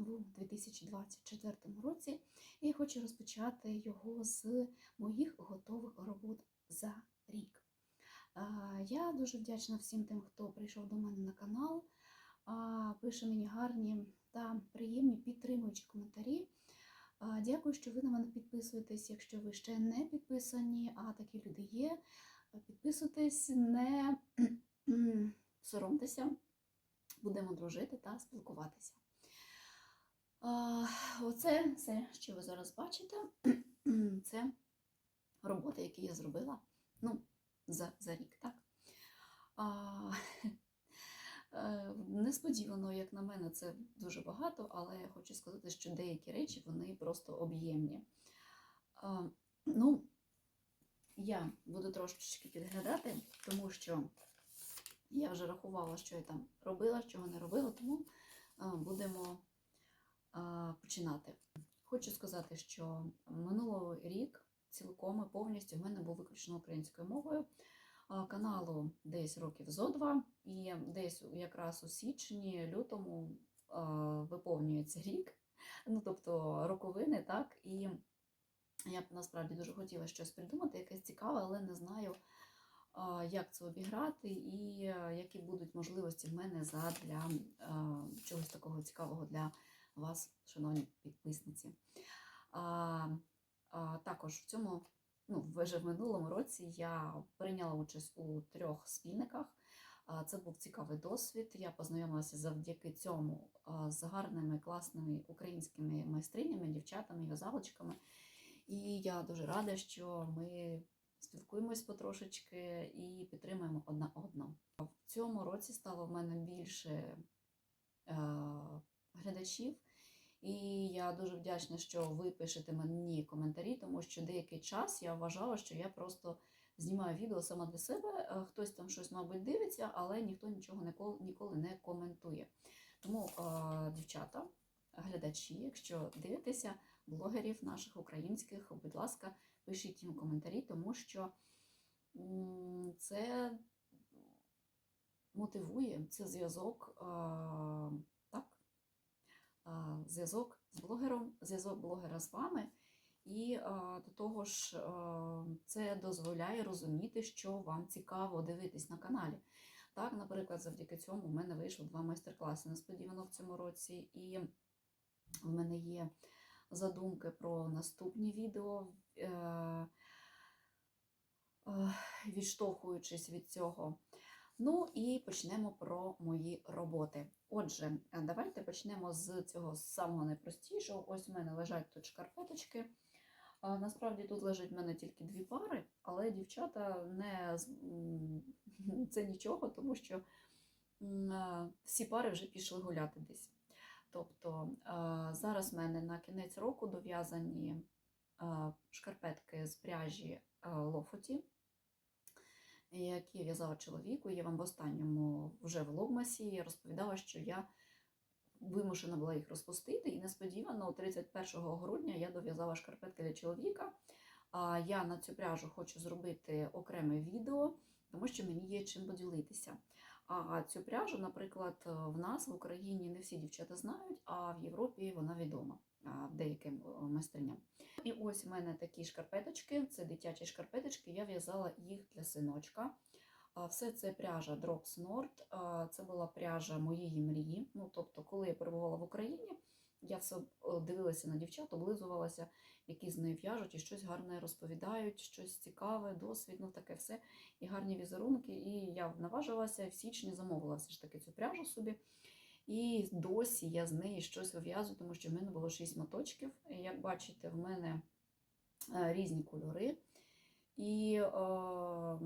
у 2024 році. І я хочу розпочати його з моїх готових робот за рік. Я дуже вдячна всім тим, хто прийшов до мене на канал, пише мені гарні та приємні підтримуючі коментарі. Дякую, що ви на мене підписуєтесь. Якщо ви ще не підписані, а такі люди є, підписуйтесь, не соромтеся, будемо дружити та спілкуватися. Оце все, що ви зараз бачите, це роботи, які я зробила ну, за, за рік, так? А, е, Несподівано, як на мене, це дуже багато, але я хочу сказати, що деякі речі вони просто об'ємні. Ну, я буду трошечки підглядати, тому що я вже рахувала, що я там робила, чого не робила, тому будемо починати. Хочу сказати, що минулий рік цілком і повністю в мене був виключно українською мовою. Каналу десь років зо два, і десь якраз у січні, лютому виповнюється рік, ну тобто роковини, так, і я б насправді дуже хотіла щось придумати, якесь цікаве, але не знаю, як це обіграти і які будуть можливості в мене задля чогось такого цікавого для вас, шановні підписниці. А, а, Також в цьому, ну, вже в минулому році я прийняла участь у трьох спільниках. А, Це був цікавий досвід. Я познайомилася завдяки цьому з гарними, класними українськими майстринями, дівчатами, в'язалочками. І я дуже рада, що ми спілкуємось потрошечки і підтримуємо одна одну. В цьому році стало в мене більше глядачів, і я дуже вдячна, що ви пишете мені коментарі, тому що деякий час я вважала, що я просто знімаю відео сама для себе. Е, Хтось там щось, мабуть, дивиться, але ніхто нічого ніколи, не коментує. Тому, е, дівчата, глядачі, якщо дивитеся блогерів наших українських, будь ласка, пишіть їм коментарі, тому що це мотивує, це зв'язок, е, зв'язок з блогером, зв'язок блогера з вами. І до того ж, це дозволяє розуміти, що вам цікаво дивитись на каналі. Так, наприклад, завдяки цьому в мене вийшло два майстер-класи несподівано в цьому році, і в мене є задумки про наступні відео, е, е, відштовхуючись від цього. Ну і почнемо про мої роботи. Отже, давайте почнемо з цього самого найпростішого. Ось у мене лежать тут шкарпеточки. Насправді тут лежить в мене тільки дві пари, але дівчата не це нічого, тому що всі пари вже пішли гуляти десь. Тобто зараз в мене на кінець року дов'язані шкарпетки з пряжі лофоті, які в'язала чоловіку. Я вам в останньому вже в логмасі розповідала, що я вимушена була їх розпустити, і несподівано 31 грудня я дов'язала шкарпетки для чоловіка. А я на цю пряжу хочу зробити окреме відео, тому що мені є чим поділитися. А цю пряжу, наприклад, в нас в Україні не всі дівчата знають, а в Європі вона відома деяким е, майстриням. І ось у мене такі шкарпеточки, це дитячі шкарпеточки, я в'язала їх для синочка. Все це пряжа Drops Nord, це була пряжа моєї мрії. Ну, тобто, коли я перебувала в Україні, я все дивилася на дівчат, облизувалася, які з нею в'яжуть і щось гарне розповідають, щось цікаве, досвід, ну таке все, і гарні візерунки. І я наважилася в січні замовила все ж таки цю пряжу собі. І досі я з неї щось вив'язую, тому що в мене було 6 моточків. І, Як бачите, в мене е, різні кольори. І е,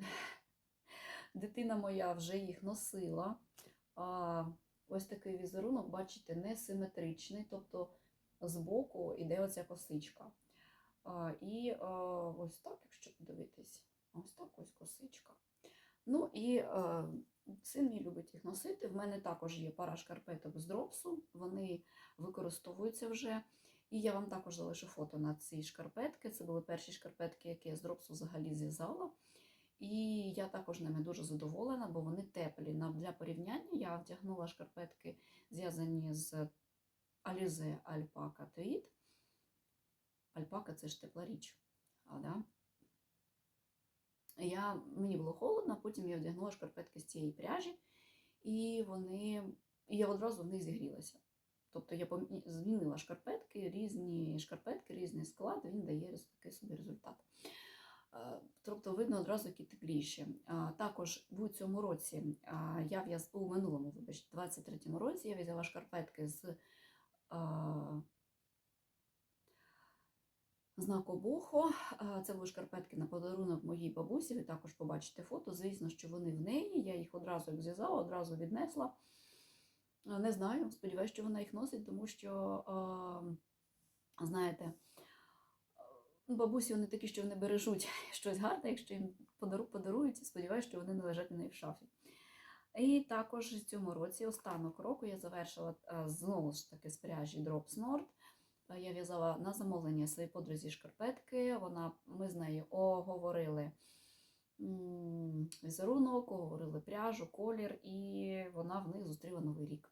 дитина моя вже їх носила. Ось такий візерунок, бачите, несиметричний, тобто збоку йде оця косичка. І ось так, якщо подивитись, ось так ось косичка. Ну і син мій любить їх носити. В мене також є пара шкарпеток з дропсу, вони використовуються вже. І я вам також залишу фото на ці шкарпетки. Це були перші шкарпетки, які я з дропсу взагалі зв'язала. І я також ними дуже задоволена, бо вони теплі. Для порівняння я вдягнула шкарпетки, зв'язані з Alize Alpaca Tweed. Альпака це ж тепла річ. А, да? я, мені було холодно, потім я вдягнула шкарпетки з цієї пряжі, і вони, і я одразу в них зігрілася. Тобто я змінила шкарпетки, різні шкарпетки, різний склад, він дає такий собі результат. Е, Тобто видно одразу які. А, Також в цьому році я в'яз у минулому, вибачте, 23-му році я в'язала шкарпетки з знаку Бохо. Це були шкарпетки на подарунок моїй бабусі. Ви також побачите фото. Звісно, що вони в неї. Я їх одразу зв'язала, одразу віднесла. Не знаю, сподіваюся, що вона їх носить, тому що, знаєте, бабусі вони такі, що вони бережуть щось гарне, якщо їм подару, подарують, сподіваюся, що вони не лежать у неї в шафі. І також в цьому році, останок року, я завершила знову ж таки з пряжі Drops Nord. Е, Я в'язала на замовлення своїй подрузі шкарпетки. Вона, ми з нею оговорили візерунок, оговорили пряжу, колір, і вона в них зустріла новий рік.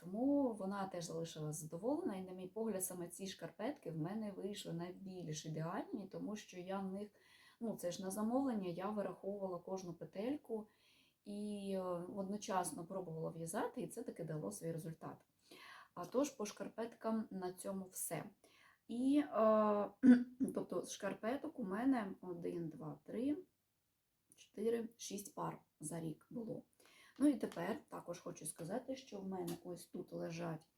Тому вона теж залишилась задоволена, і, на мій погляд, саме ці шкарпетки в мене вийшли найбільш ідеальні, тому що я в них, ну це ж на замовлення, я вираховувала кожну петельку і е, одночасно пробувала в'язати, і це таки дало свій результат. А тож по шкарпеткам на цьому все. І, е, тобто, шкарпеток у мене 1, 2, 3, 4, 6 пар за рік було. Ну і тепер також хочу сказати, що в мене ось тут лежать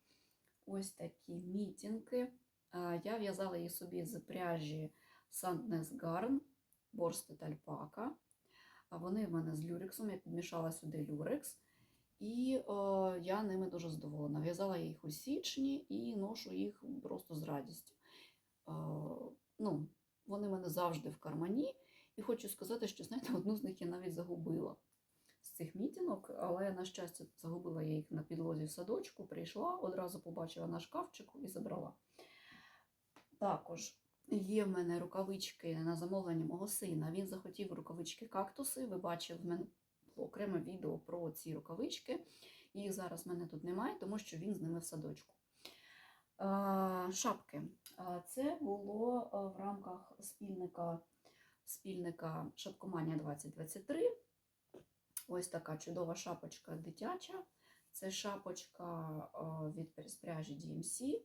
ось такі мітінки. Я в'язала їх собі з пряжі Sandnes Garn, Borsted Alpaca. А Вони в мене з люрексом, я підмішала сюди люрекс. І е, я ними дуже задоволена. В'язала я їх у січні і ношу їх просто з радістю. Е, ну, вони в мене завжди в кармані. І хочу сказати, що знаєте, одну з них я навіть загубила цих мітінок, але, на щастя, загубила я їх на підлозі в садочку, прийшла, одразу побачила на шкафчику і забрала. Також є в мене рукавички на замовлення мого сина. Він захотів рукавички кактуси. Ви бачили, в мене окреме відео про ці рукавички. Їх зараз в мене тут немає, тому що він з ними в садочку. Шапки. Це було в рамках спільника, спільника Шапкоманія 2023. Ось така чудова шапочка дитяча. Це шапочка від спряжі DMC.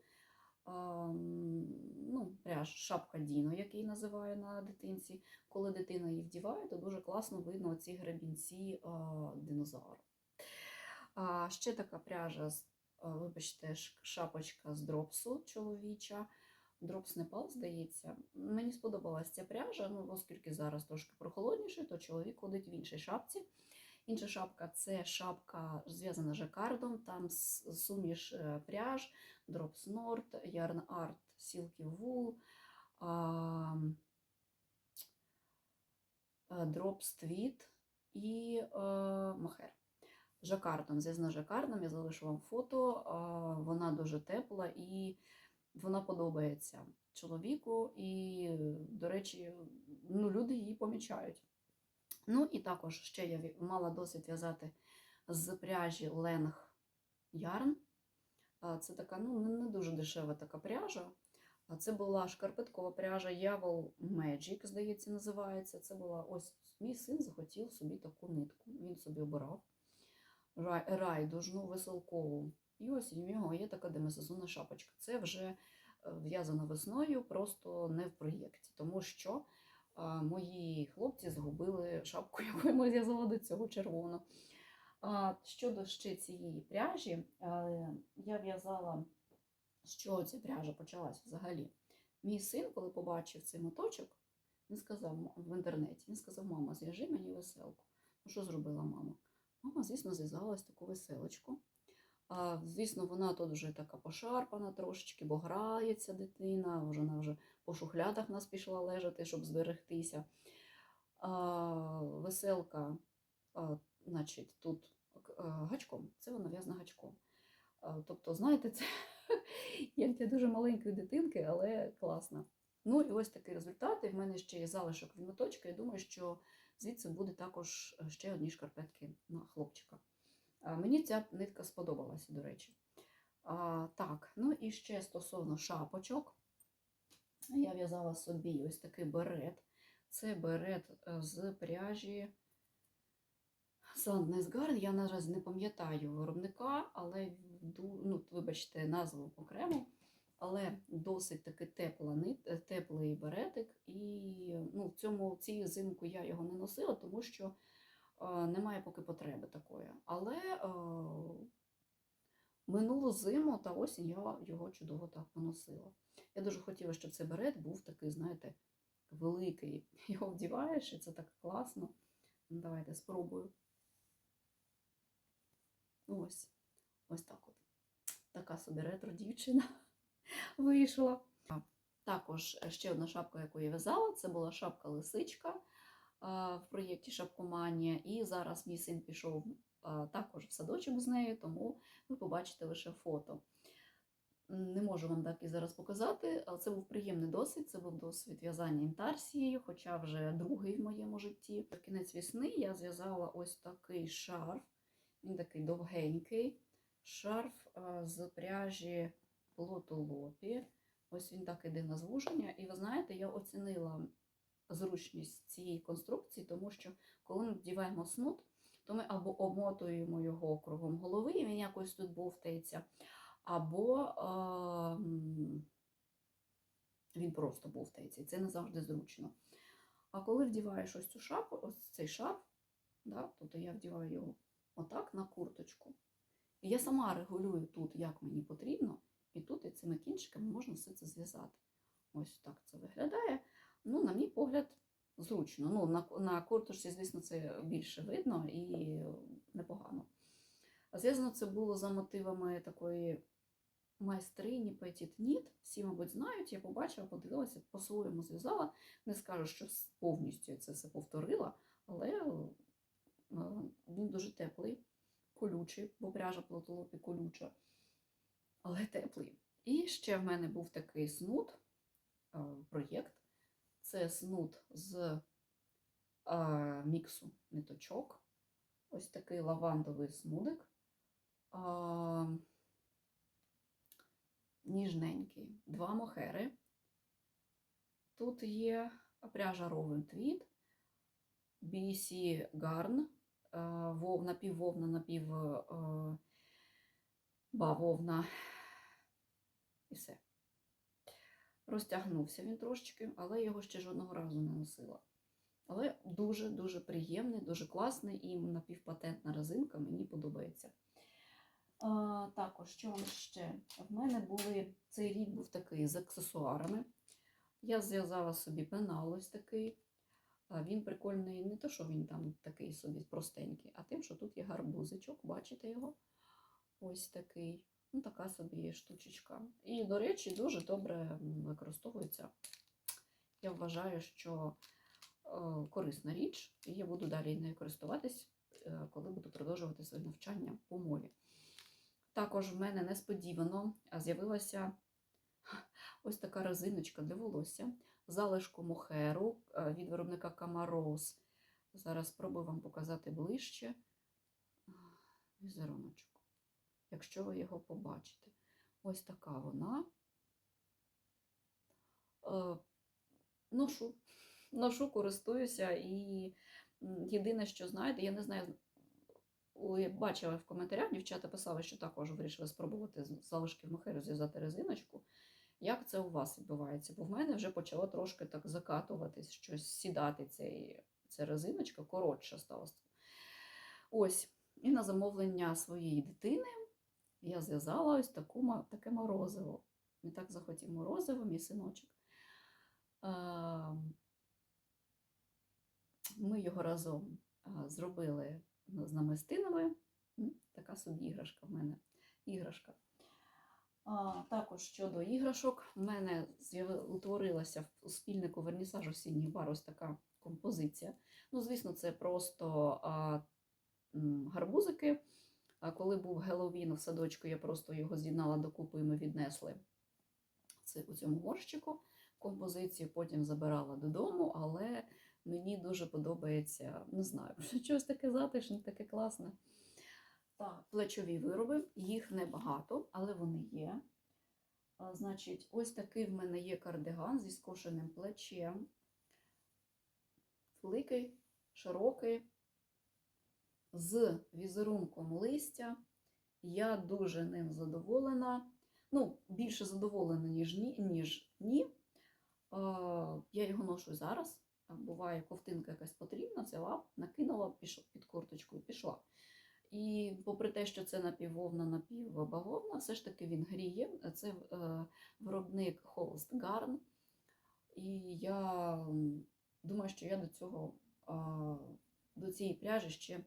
Ну, пряж шапка Діно, який називаю на дитинці. Коли дитина її вдіває, то дуже класно видно ці гребінці а, динозавра. Ще така пряжа, вибачте, шапочка з дропсу чоловіча. Дропс Непал, здається. Мені сподобалася ця пряжа, ну, оскільки зараз трошки прохолодніше, то чоловік ходить в іншій шапці. Інша шапка це шапка зв'язана жакардом, там суміш е, пряж, Drops Nord, Yarn Art, Silky Wool, а, е, Drops Tweed і е, Мохер. Жакардом, зв'язана жакардом, я залишу вам фото. Вона дуже тепла і вона подобається чоловіку, і, до речі, ну, люди її помічають. Ну і також ще я мала досвід в'язати з пряжі Ленг Yarn. Це така ну, не дуже дешева така пряжа. А Це була шкарпеткова пряжа Явол Magic, здається, називається. Це була ось мій син захотів собі таку нитку. Він собі обирав рай- райдужну, веселкову. І ось у нього є така демисезонна шапочка. Це вже е, в'язано весною, просто не в проєкті, тому що мої хлопці загубили шапку, яку я зв'язала до цього червону. Щодо ще цієї пряжі, е, я в'язала, чого ця пряжа почалась взагалі. Мій син, коли побачив цей моточок, він сказав в інтернеті, він сказав, мама, зв'яжи мені веселку. Ну, що зробила мама? Мама, звісно, зв'язала ось таку веселочку. А, звісно, вона тут вже така пошарпана трошечки, бо грається дитина, вона вже по шухлядах нас пішла лежати, щоб зберегтися. А, веселка, а, значить, тут а, гачком, це вона в'язана гачком. А, тобто, знаєте, це як для дуже маленької дитинки, але класно. Ну і ось такий результат. І в мене ще є залишок від моточка. Я думаю, що звідси буде також е, ще одні шкарпетки на хлопчика. А, Мені ця нитка сподобалася, до речі. А, Так, ну і ще стосовно шапочок. Я в'язала собі ось такий берет. Це берет е, з пряжі Sandnes Я наразі не пам'ятаю виробника, але ну, вибачте, назву окремо. Але досить таки тепла е, теплий беретик. І ну, в цьому цій зимку я його не носила, тому що е, немає поки потреби такої. Але е, минулу зиму та осінь я його чудово так поносила. Я дуже хотіла, щоб цей берет був такий, знаєте, великий. Його вдіваєш, і це так класно. Ну, Давайте спробую. Ось, ось так от. Така собі ретро-дівчина вийшла. Також ще одна шапка, яку я в'язала, це була шапка-лисичка в проєкті Шапкоманія. І зараз мій син пішов також в садочок з нею, тому ви побачите лише фото. Не можу вам так і зараз показати, але це був приємний досвід. Це був досвід в'язання інтарсією, хоча вже другий в моєму житті. В кінець весни я зв'язала ось такий шарф. Він такий довгенький. Шарф з пряжі плотолопі. Ось він так іде на звуження. І ви знаєте, я оцінила зручність цієї конструкції, тому що коли ми вдіваємо снуд, то ми або обмотуємо його кругом голови, і він якось тут бовтається, або м, він просто бовтається, і це не завжди зручно. А коли вдіваєш ось цю шапку, ось цей шарф, да, тобто я вдіваю його отак на курточку. І я сама регулюю тут, як мені потрібно, і тут і цими кінчиками можна все це зв'язати. Ось так це виглядає. Ну, на мій погляд, зручно. Ну, на, на курточці, звісно, це більше видно і непогано. Зв'язано це було за мотивами такої майстрині Petit Knit. Всі, мабуть, знають, я побачила, подивилася, по-своєму зв'язала. Не скажу, що повністю це все повторила, але е, він дуже теплий, колючий, бо пряжа плотолопі колюча, але теплий. І ще в мене був такий снуд, е, проєкт. Це снуд з е, міксу ниточок. Ось такий лавандовий снудик. А, ніжненький. Два мохери. Тут є пряжа Rowan Tweed, BC Garn, е, вов, напіввовна, напів бавовна. І все. Розтягнувся він трошечки, але його ще жодного разу не носила. Але дуже-дуже приємний, дуже класний і напівпатентна резинка, мені подобається. А, також, що вам ще? В мене були, цей рік був такий з аксесуарами. Я зв'язала собі пенал ось такий. Він прикольний не то, що він там такий собі простенький, а тим, що тут є гарбузичок, бачите його? Ось такий. Ну, така собі штучечка. І, до речі, дуже добре використовується. Я вважаю, що е, корисна річ, і я буду далі нею користуватись, е, коли буду продовжувати своє навчання по мові. Також в мене несподівано з'явилася ось така резиночка для волосся, залишку мохеру е, від виробника Камарос. Зараз спробую вам показати ближче А, візеруночок якщо ви його побачите. Ось така вона. Е, Ношу, ношу, користуюся, і єдине, що знаєте, я не знаю, я бачила в коментарях, дівчата писали, що також вирішили спробувати з залишків мохеру зв'язати резиночку. Як це у вас відбувається? Бо в мене вже почало трошки так закатуватись, щось сідати цей, ця резиночка, коротша стала. Ось, і на замовлення своєї дитини я зв'язала ось таку, таке морозиво. Він так захотів морозиво, мій синочок. Ми його разом зробили з намистинами. Така собі іграшка в мене. Іграшка. Також щодо іграшок, в мене утворилася у спільнику вернісаж осінніх бар ось така композиція. Ну, звісно, це просто гарбузики. А коли був Геловін в садочку, я просто його з'єднала докупи і ми віднесли це у цьому горщику. композицію потім забирала додому, але мені дуже подобається, не знаю, щось таке затишне, таке класне. Так, плечові вироби, їх небагато, але вони є. А, Значить, ось такий в мене є кардиган зі скошеним плечем. Великий, широкий, з візерунком листя. Я дуже ним задоволена. Ну, більше задоволена, ніж ні. Ніж ні. А, Я його ношу зараз. Буває, ковтинка якась потрібна, взяла, накинула під курточку і пішла. І попри те, що це напіввовна, напівбавовна, все ж таки він гріє. Це е, виробник Холст Гарн. І я думаю, що я до цього до цієї пряжі ще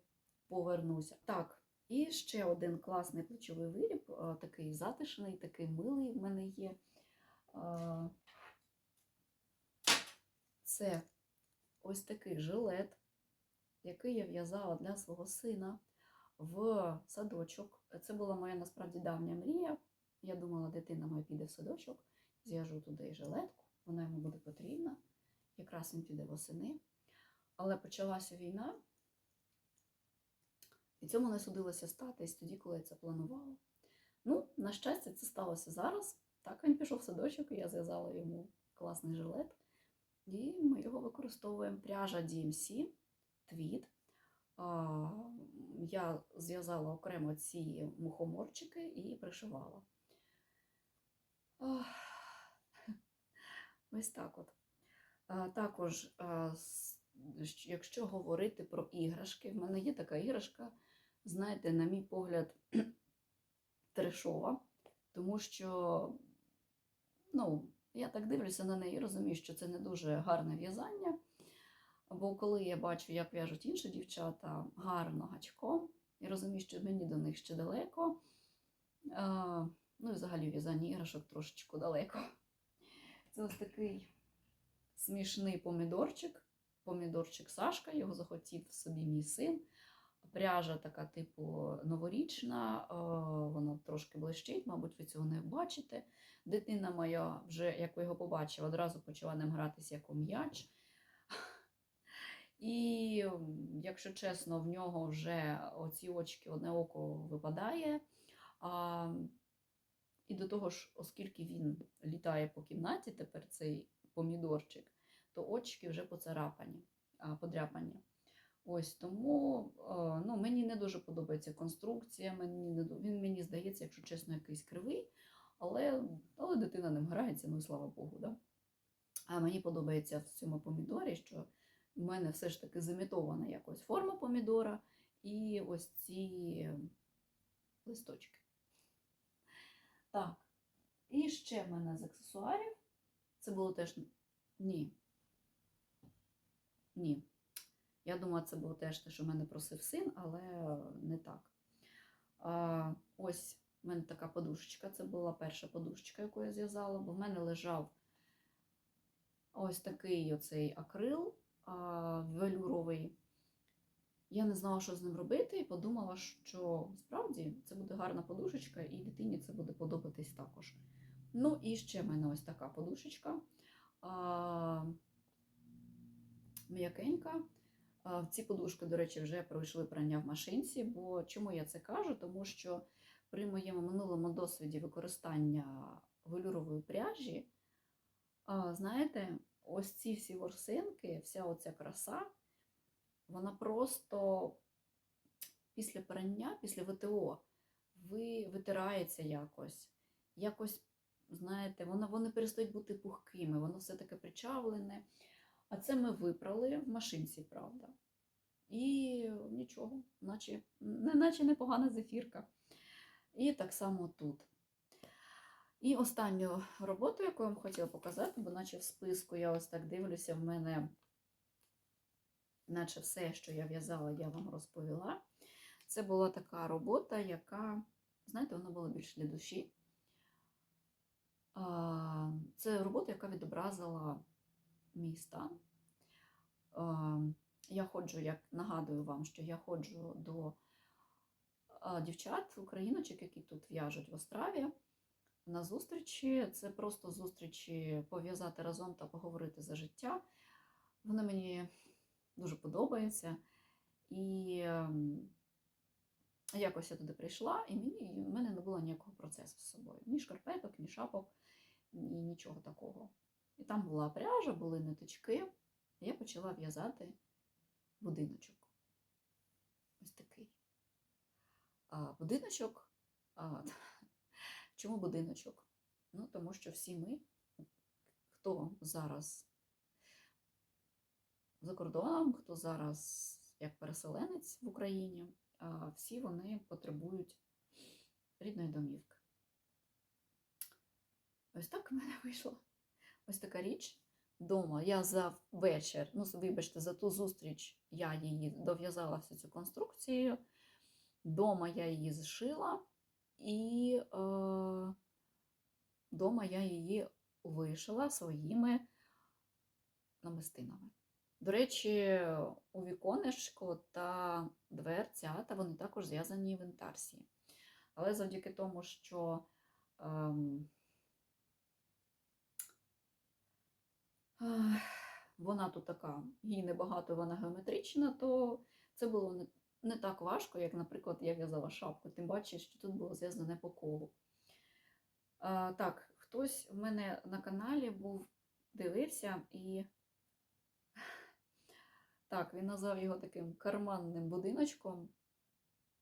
повернуся. Так, і ще один класний плечовий виріб, такий затишний, такий милий в мене є. Це ось такий жилет, який я в'язала для свого сина в садочок. Це була моя насправді давня мрія. Я думала, дитина моя піде в садочок, зв'яжу туди жилетку, вона йому буде потрібна. Якраз він піде восени. Але почалася війна, і цьому не судилося статись тоді, коли я це планувала. Ну, на щастя, це сталося зараз. Так він пішов в садочок, і я зв'язала йому класний жилет. І ми його використовуємо. Пряжа DMC, твіт. Я зв'язала окремо ці мухоморчики і пришивала. Ось так от. Також, якщо говорити про іграшки, в мене є така іграшка, знаєте, на мій погляд, трешова, тому що, ну, я так дивлюся на неї і розумію, що це не дуже гарне в'язання. Бо коли я бачу, як в'яжуть інші дівчата гарно гачком, і розумію, що мені до них ще далеко. А, ну і взагалі в'язання іграшок трошечку далеко. Це ось такий смішний помідорчик. Помідорчик Сашка, його захотів собі мій син. Пряжа така, типу, новорічна, вона трошки блищить, мабуть, ви цього не бачите. Дитина моя, вже, як його побачили, одразу почала ним гратися як у м'яч. І, якщо чесно, в нього вже оці очки, одне око випадає. А, і до того ж, оскільки він літає по кімнаті, тепер цей помідорчик, то очки вже поцарапані, подряпані. Ось тому е, ну, мені не дуже подобається конструкція. Мені не, він мені здається, якщо чесно, якийсь кривий, але, але дитина ним грається, ну і слава Богу. Да? А мені подобається в цьому помідорі, що в мене все ж таки зімітована якось форма помідора і ось ці листочки. Так, і ще в мене з аксесуарів. Це було теж. Ні. Ні. Я думала, це було теж те, що мене просив син, але не так. А, ось в мене така подушечка. Це була перша подушечка, яку я зв'язала, бо в мене лежав ось такий оцей акрил а, велюровий. Я не знала, що з ним робити, і подумала, що справді це буде гарна подушечка, і дитині це буде подобатись також. Ну, і ще в мене ось така подушечка. А, м'якенька. Ці подушки, до речі, вже пройшли прання в машинці. Бо чому я це кажу? Тому що при моєму минулому досвіді використання велюрової пряжі, знаєте, ось ці всі ворсинки, вся оця краса, вона просто після прання, після ВТО, ви витирається якось. Якось, знаєте, воно, вони перестають бути пухкими, воно все таке причавлене. А це ми випрали в машинці, правда. І нічого, наче, наче непогана зефірка. І так само тут. І останню роботу, яку я вам хотіла показати, бо наче в списку я ось так дивлюся, в мене, наче все, що я в'язала, я вам розповіла. Це була така робота, яка, знаєте, вона була більш для душі. Це робота, яка відобразила мій стан. Я ходжу, як нагадую вам, що я ходжу до дівчат, україночок, які тут в'яжуть в Остраві. на зустрічі. Це просто зустрічі пов'язати разом та поговорити за життя. Вони мені дуже подобаються. І ем, якось я туди прийшла, і мені, в мене не було ніякого процесу з собою. Ні шкарпеток, ні шапок, ні нічого такого. І там була пряжа, були ниточки. І я почала в'язати будиночок. Ось такий. А, будиночок. А, чому будиночок? Ну, тому що всі ми, хто зараз за кордоном, хто зараз як переселенець в Україні, всі вони потребують рідної домівки. Ось так в мене вийшло. Ось така річ. Дома я за вечір, ну, вибачте, за ту зустріч я її дов'язала всю цю конструкцію. Дома я її зшила, і е, дома я її вишила своїми намистинами. До речі, у віконечко та дверцята вони також зв'язані в інтарсії. Але завдяки тому, що ем, вона тут така, їй небагато, вона геометрична, то це було не, так важко, як, наприклад, я в'язала шапку. Тим бачиш, що тут було зв'язано не по колу. А, так, хтось в мене на каналі був, дивився і. Так, він назвав його таким карманним будиночком.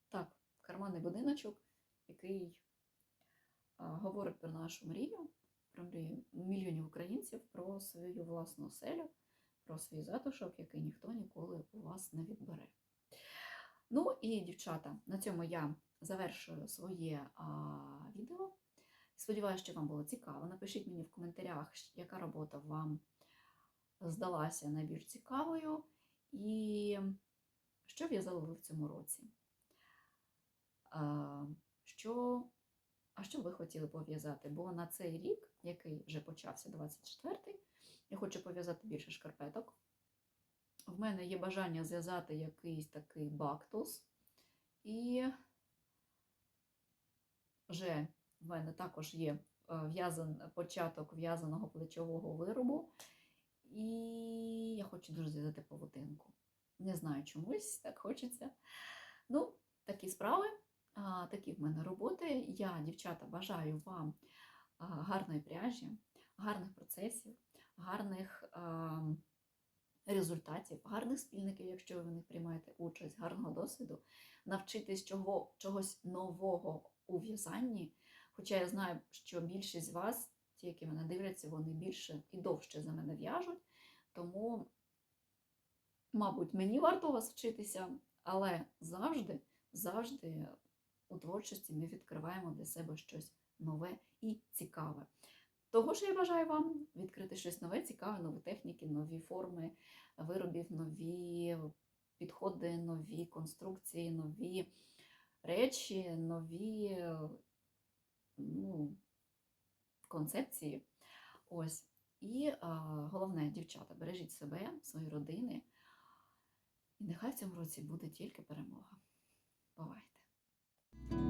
Так, карманний будиночок, який а, говорить про нашу мрію мільйонів українців про свою власну оселю, про свій затишок, який ніхто ніколи у вас не відбере. Ну і, дівчата, на цьому я завершую своє а, відео. Сподіваюся, що вам було цікаво. Напишіть мені в коментарях, яка робота вам здалася найбільш цікавою, і що в'язали ви в цьому році. А, що а що ви хотіли пов'язати? Бо на цей рік, який вже почався 24-й, я хочу пов'язати більше шкарпеток. В мене є бажання зв'язати якийсь такий бактус. І вже в мене також є в'язан, початок в'язаного плечового виробу. І я хочу дуже зв'язати павутинку. Не знаю чомусь, так хочеться. Ну, такі справи. Такі в мене роботи. Я, дівчата, бажаю вам гарної пряжі, гарних процесів, гарних результатів, гарних спільників, якщо ви в них приймаєте участь, гарного досвіду, навчитись чого, чогось нового у в'язанні. Хоча я знаю, що більшість з вас, ті, які мене дивляться, вони більше і довше за мене в'яжуть. Тому, мабуть, мені варто вас вчитися, але завжди, завжди у творчості ми відкриваємо для себе щось нове і цікаве. Того ж я бажаю вам відкрити щось нове, цікаве, нові техніки, нові форми виробів, нові підходи, нові конструкції, нові речі, нові ну, концепції. Ось. І а, головне, дівчата, бережіть себе, свої родини. І нехай в цьому році буде тільки перемога. Бувайте! thank you